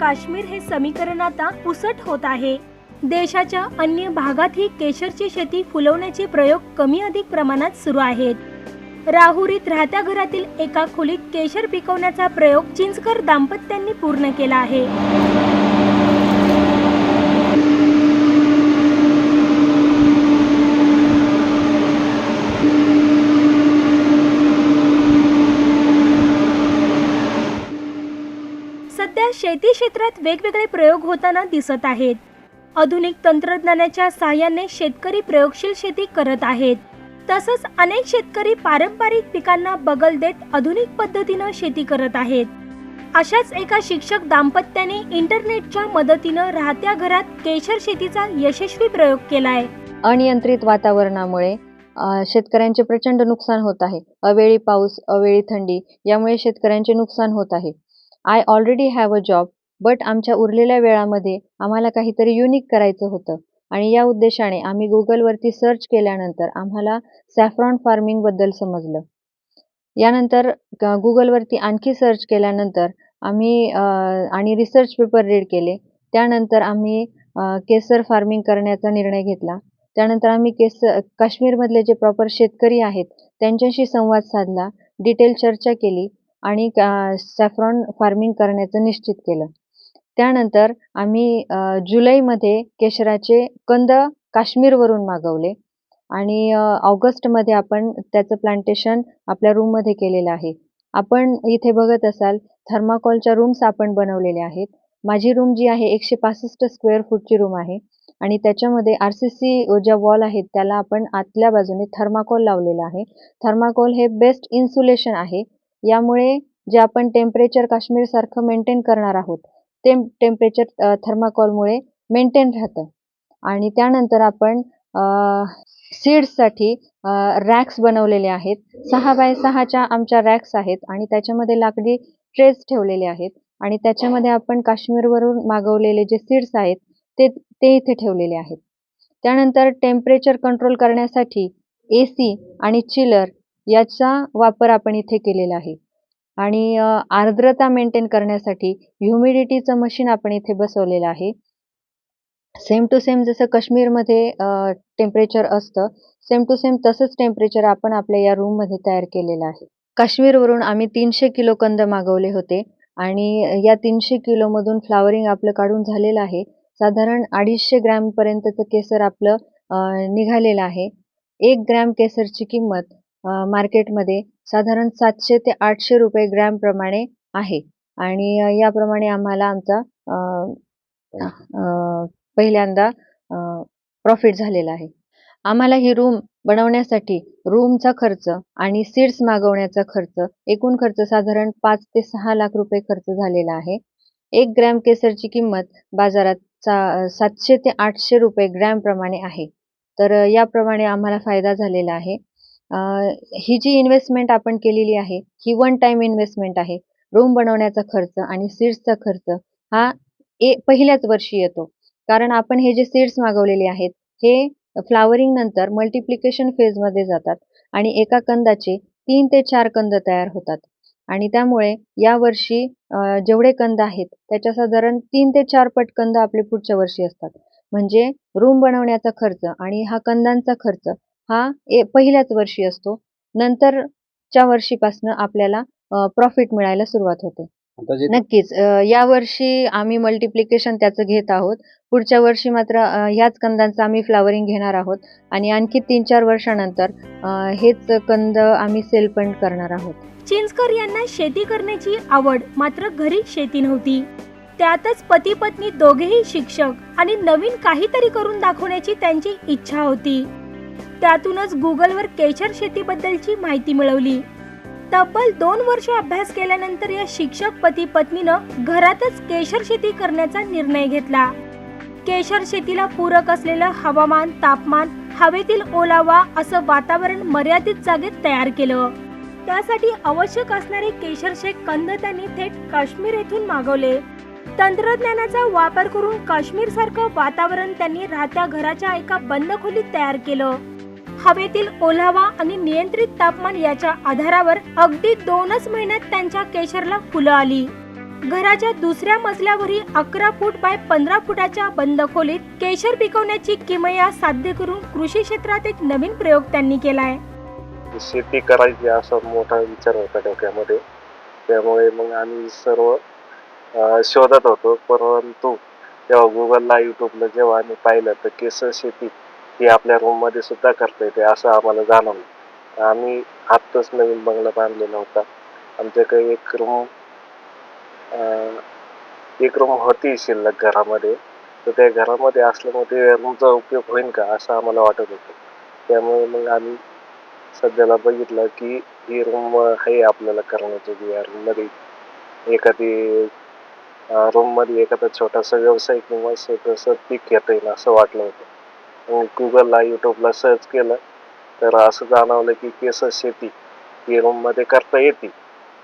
काश्मीर हे समीकरण आता पुसट होत आहे. देशाच्या अन्य भागातही केशरची शेती फुलवण्याचे प्रयोग कमी अधिक प्रमाणात सुरू आहेत. राहुरीत राहत्या घरातील एका खोलीत केशर पिकवण्याचा प्रयोग चिंचकर दाम्पत्यांनी पूर्ण केला आहे सध्या शेती क्षेत्रात वेगवेगळे प्रयोग होताना दिसत आहेत. आधुनिक तंत्रज्ञानाच्या साहाय्याने शेतकरी प्रयोगशील शेती करत आहेत. तसंच अनेक शेतकरी पारंपरिक पिकांना बगल देत आधुनिक पद्धतीनं शेती करत आहेत. अशाच एका शिक्षक दाम्पत्याने इंटरनेटच्या मदतीनं राहत्या घरात केशर शेतीचा यशस्वी प्रयोग केलाय. अनियंत्रित वातावरणामुळे शेतकऱ्यांचे प्रचंड नुकसान होत आहे. अवेळी पाऊस अवेळी थंडी यामुळे शेतकऱ्यांचे नुकसान होत आहे. I already have a job but आमच्या उरलेल्या वेळामध्ये आम्हाला काहीतरी युनिक करायचं होतं. आणि या उद्देशाने आम्ही गुगलवरती सर्च केल्यानंतर आम्हाला सॅफ्रॉन फार्मिंगबद्दल समजलं. यानंतर गुगलवरती आणखी सर्च केल्यानंतर आम्ही आणि रिसर्च पेपर रीड केले. त्यानंतर आम्ही केसर फार्मिंग करण्याचा निर्णय घेतला. त्यानंतर आम्ही केस काश्मीरमधले जे प्रॉपर शेतकरी आहेत त्यांच्याशी संवाद साधला. डिटेल चर्चा केली. आणि सॅफ्रॉन फार्मिंग करण्याचं निश्चित केलं. त्यानंतर आम्ही जुलैमध्ये केशराचे कंद काश्मीरवरून मागवले आणि ऑगस्टमध्ये आपण त्याचं प्लांटेशन आपल्या रूममध्ये केलेलं आहे. आपण इथे बघत असाल थर्माकोलच्या रूम्स आपण बनवलेल्या आहेत. माझी रूम जी आहे एकशे पासष्ट स्क्वेअर फूटची रूम आहे आणि त्याच्यामध्ये आर सी सी ज्या वॉल आहेत त्याला आपण आतल्या बाजूने थर्माकोल लावलेला आहे. थर्माकोल हे बेस्ट इन्सुलेशन आहे. यामुळे जे आपण टेम्परेचर काश्मीरसारखं मेंटेन करणार आहोत ते टेम्परेचर थर्माकोलमुळे मेंटेन राहतं. आणि त्यानंतर आपण सीड्ससाठी रॅक्स बनवलेले आहेत. सहा बाय सहाच्या आमच्या रॅक्स आहेत आणि त्याच्यामध्ये लाकडी ट्रेस ठेवलेले आहेत. आणि त्याच्यामध्ये आपण काश्मीरवरून मागवलेले जे सीड्स आहेत ते ते इथे ठेवलेले आहेत. त्यानंतर टेम्परेचर कंट्रोल करण्यासाठी ए सी आणि चिलर याचा वापर आपण इथे केलेला आहे. आणि आर्द्रता मेंटेन करण्यासाठी ह्युमिडिटीचं मशीन आपण इथे बसवलेलं आहे. सेम टू सेम जसं काश्मीरमध्ये टेम्परेचर असतं सेम टू सेम तसंच टेम्परेचर आपण आपल्या या रूममध्ये तयार केलेलं आहे. काश्मीरवरून आम्ही तीनशे किलो कंद मागवले होते आणि या तीनशे किलोमधून फ्लावरिंग आपलं काढून झालेलं आहे. साधारण अडीचशे ग्रॅमपर्यंतचं केसर आपलं निघालेलं आहे. एक ग्रॅम केसरची किंमत मार्केटमध्ये साधारण सातशे ते आठशे रुपये ग्रॅमप्रमाणे आहे. आणि याप्रमाणे आम्हाला आमचा अ, अ, पहिल्यांदा प्रॉफिट झालेला आहे. आम्हाला ही रूम बनवण्यासाठी रूमचा खर्च आणि सीड्स मागवण्याचा खर्च एकूण खर्च साधारण पाच ते सहा लाख रुपये खर्च झालेला आहे. एक ग्रॅम केसरची किंमत बाजारात सा सातशे ते आठशे रुपये ग्रॅमप्रमाणे आहे. तर याप्रमाणे आम्हाला फायदा झालेला आहे. ही जी इन्व्हेस्टमेंट आपण केलेली आहे ही वन टाइम इन्व्हेस्टमेंट आहे. रूम बनवण्याचा खर्च आणि सीड्सचा खर्च हा ए पहिल्याच वर्षी येतो. कारण आपण हे जे सीड्स मागवलेले आहेत हे फ्लावरिंग नंतर मल्टिप्लिकेशन फेजमध्ये जातात आणि एका कंदाचे तीन ते चार कंद तयार होतात. आणि त्यामुळे यावर्षी जेवढे कंद आहेत त्याच्या साधारण तीन ते चार पट कंद आपले पुढच्या वर्षी असतात. म्हणजे रूम बनवण्याचा खर्च आणि हा कंदांचा खर्च हा ए पहिल्याच वर्षी असतो. नंतरच्या वर्षीपासनं आपल्याला प्रॉफिट मिळायला सुरुवात होते. नक्कीच अ, यावर्षी आम्ही मल्टिप्लिकेशन त्याचं घेत आहोत. पुढच्या वर्षी मात्र ह्याच कंदांचं आम्ही फ्लावरिंग घेणार आहोत. आणि आणखी तीन चार वर्षानंतर हेच कंद आम्ही सेल पण करणार आहोत. चिंचकर यांना शेती करण्याची आवड मात्र घरी शेती नव्हती. त्यातच पती पत्नी दोघेही शिक्षक आणि नवीन काहीतरी करून दाखवण्याची त्यांची इच्छा होती. त्यातूनच गुगलवर केशर शेतीबद्दलची माहिती मिळवली. तब्बल दोन वर्ष अभ्यास केल्यानंतर या शिक्षक पती पत्नीनं घरातच केशर शेती करण्याचा निर्णय घेतला. केशर शेतीला पूरक असलेलं हवामान तापमान हवेतील ओलावा असं वातावरण मर्यादित जागेत तयार केलं. त्यासाठी आवश्यक असणारे केशरचे कंद त्यांनी थेट काश्मीर येथून मागवले. तंत्रज्ञानाचा वापर करून काश्मीर सारखं वातावरण त्यांनी राहत्या घराच्या एका बंद खोलीत तयार केलं. हवेतील ओलावा आणि नियंत्रित तापमान याच्या आधारावर अगदी दोनच महिन्यात त्यांच्या केशरला फुलं आली. घराच्या दुसऱ्या मजल्यावरील अकरा फूट बाय पंधरा फुटाच्या बंद खोलीत केशर पिकवण्याची किमया साध्य करून कृषी क्षेत्रात एक नवीन प्रयोग त्यांनी केलाय. शेती करायची असा मोठा विचार होता डोक्यामध्ये. त्यामुळे मग आम्ही सर्व शोधत होतो. परंतु तेव्हा गुगलला युट्यूबला जेव्हा आम्ही पाहिलं तर केसर शेती ही आपल्या रूममध्ये सुद्धा करता येते असं आम्हाला जाणवलं. आम्ही आत्ताच नवीन बंगला बांधलेला होता. आमच्याकडे एक रूम एक रूम होती शिल्लक घरामध्ये. तर त्या घरामध्ये असल्यामुळे ते रूमचा उपयोग होईल का असं आम्हाला वाटत होतं. त्यामुळे मग आम्ही सध्याला बघितलं की ही रूम आहे आपल्याला करण्याची. या रूममध्ये एखादी रूममध्ये एखादा छोटासा व्यवसाय किंवा छोटंसं पीक घेता येईल असं वाटलं होतं. मग गुगलला यूट्यूबला सर्च केलं तर असं जाणवलं की केस शेती ही रूममध्ये करता येते.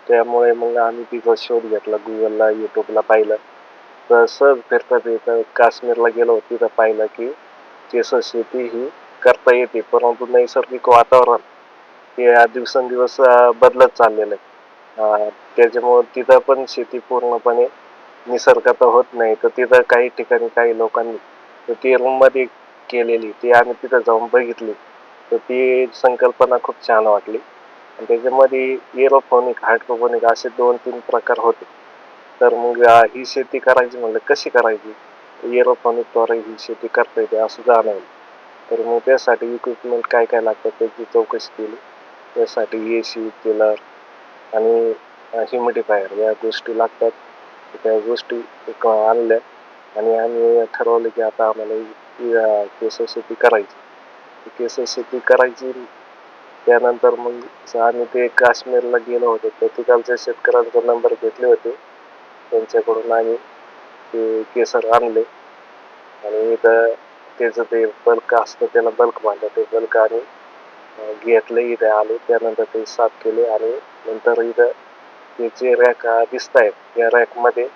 त्यामुळे मग आम्ही तिचा शोध घेतला गुगलला यूट्यूबला पाहिलं. तर सहज फिरता फिरता काश्मीरला गेलो तिथं पाहिलं की केस शेती ही करता येते परंतु नैसर्गिक वातावरण हे दिवसेंदिवस बदलत चाललेलं आहे. त्याच्यामुळं तिथं पण शेती पूर्णपणे निसर्गात होत नाही. तर तिथं काही ठिकाणी काही लोकांनी तर ती रूममध्ये केलेली ती आम्ही तिथं जाऊन बघितली. तर ती संकल्पना खूप छान वाटली. आणि त्याच्यामध्ये एरोफोनिक हायड्रोफोनिक असे दोन तीन प्रकार होते. तर मग ही शेती करायची म्हणलं कशी करायची? एरोफोनिकद्वारे ही शेती करता येते असं जाणवलं. तर मग त्यासाठी इक्विपमेंट काय काय लागतं त्याची चौकशी केली. त्यासाठी ए सी टिलर आणि ह्युमिडिफायर या गोष्टी लागतात. त्या गोष्टी एक आणल्या आणि आम्ही ठरवलं की आता आम्हाला केसर शेती करायची. केसर शेती करायची. त्यानंतर मग आम्ही ते काश्मीरला गेलो होतो. तर तिकडच्या शेतकऱ्यांचा नंबर घेतले होते. त्यांच्याकडून आम्ही ते केसर आणले. आणि इथं त्याचं ते बल्क असतं त्याला बल्क म्हणतात. ते बल्क आणि घेतले इथे आले. त्यानंतर ते साफ केले आणि नंतर इथं त्याचे रॅक दिसत आहेत या रॅकमध्ये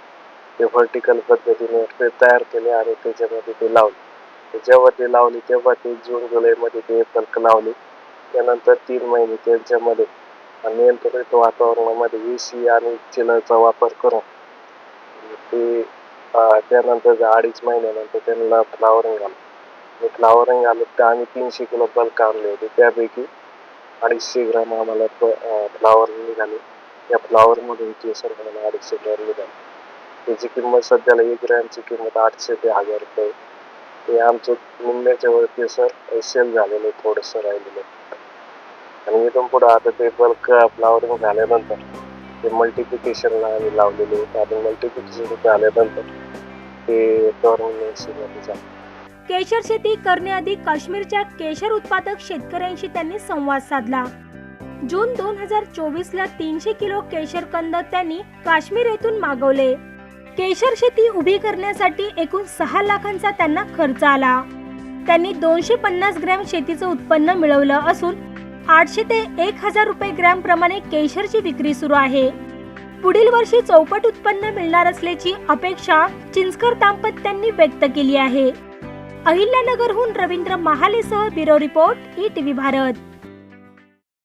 ते व्हर्टिकल पद्धतीने ते तयार केले आणि त्याच्यामध्ये ते लावले. जेव्हा ते लावले तेव्हा ते जून जुलैमध्ये ते बल्क लावले. त्यानंतर तीन महिने त्यांच्यामध्ये नियंत्रित वातावरणामध्ये ए सी आणि चिलरचा वापर करून ते त्यानंतर अडीच महिन्यानंतर त्यांना फ्लावरिंग आलं. फ्लावरिंग आलं तर आम्ही तीनशे किलो बल्क आणले होते. त्यापैकी अडीचशे ग्राम आम्हाला फ्लावर निघाले. त्या फ्लावरमधून केसर म्हणून अडीचशे डॉलर निघाले त्याची किंमत सध्याला एक ग्रॅमची किंमत आठशे ते हजार रुपये. हे ते आमचं मुंबईच्या वरती केसर सेल झालेलं आहे थोडंसं राहिलेलं. आणि इथून पुढं आता ते बल्क फ्लावरिंग झाल्यानंतर ते मल्टिप्लिकेशनला आम्ही लावलेले होते आणि मल्टिप्लिकेशन झाल्यानंतर ते गव्हर्नमेंट केशर शेती करण्याआधी काश्मीरच्या केशर उत्पादक शेतकऱ्यांशी त्यांनी संवाद साधला. जून दोन हजार चोवीस ला तीनशे किलो केशर कंद त्यांनी काश्मीर येथून मागवले. केशर शेती उभी करण्यासाठी एकूण सहा लाखांचा त्यांना खर्च आला. त्यांनी दोनशे पन्नास ग्रॅम शेतीचं उत्पन्न मिळवलं असून आठशे ते एक हजार रुपये ग्रॅम प्रमाणे केशरची विक्री सुरू आहे. पुढील वर्षी चौपट उत्पन्न मिळणार असल्याची अपेक्षा चिंचकर दाम्पत्यांनी व्यक्त केली आहे. अहिल्यानगरहून Ravindra महालेसह bureau report E TV Bharat.